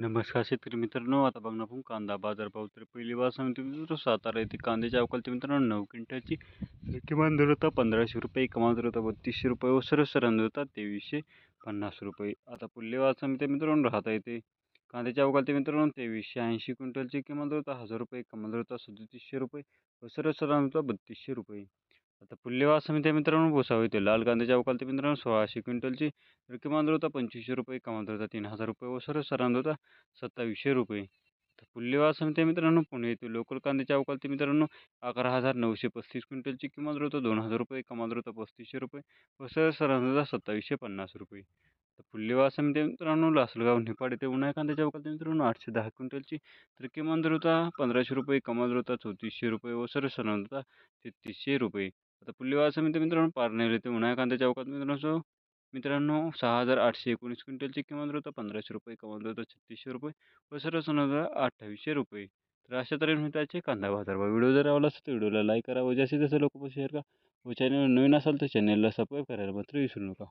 नमस्कार शेतकरी मित्रांनो आता बघणार आपण कांदा बाजारभाव तर पहिली बार सांगतो मित्र सातारा येथे कांद्याच्या अवकालते मित्रांनो नऊ क्विंटलची किमान दर होता पंधराशे रुपये कमाल दर होता बत्तीसशे रुपये व सरसरांनी होता तेवीसशे पन्नास रुपये. आता पुढले वाद सांगते मित्रांनो राहता येते कांद्याच्या अवकालते मित्रांनो तेवीसशे ऐंशी क्विंटलची किमान दर होता हजार रुपये कमाल दर होता सदतीसशे रुपये व सरसरांनी होता बत्तीसशे रुपये. आता पुल्लेवास समिती मित्रांनो भुसावळ येते लाल कांद्याच्या अवकालते मित्रांनो सोळाशे क्विंटलची तर किमान दर होता पंचवीसशे रुपये कमाल दर होता तीन हजार रुपये व सरसरांनी होता सत्तावीसशे रुपये. तर पुल्लेवास समिती मित्रांनो पुणे येते लोकल कांद्याच्या अवकालते मित्रांनो अकरा हजार नऊशे पस्तीस क्विंटलची किमान दर होता दोन हजार रुपये कमाल दर होता पस्तीसशे रुपये व सरसरांनी होता सत्तावीसशे पन्नास रुपये. तर पुल्लेवास समिती मित्रांनो लासलगाव निपाड येथे उन्हाळ्या कांद्याच्या अवकालते मित्रांनो आठशे दहा क्विंटलची तर किमान दर होता पंधराशे रुपये कमाल दर होता चौतीसशे रुपये व सरसरांनी होता तेहतीसशे रुपये. आता पुल्लेवास मित्र मित्रांनो पारनेर येथे उन्हाळ्या कांद्याच्या अवकात मित्रांनो मित्रांनो सहा हजार आठशे एकोणीस क्विंटलची किमान होतं पंधराशे रुपये कमाल होतं छत्तीसशे रुपये व सरसरांनी अठ्ठावीसशे रुपये. तर अशा तऱ्हेने मित्राचे कांदा बाजार व्हिडिओ जर आवडला असेल तर व्हिडिओला लाईक करा व जास्तीत जास्त लोक शेअर करा. व चॅनल नवीन असाल तर चॅनलला सबस्क्राईब करायला मात्र विसरू नका.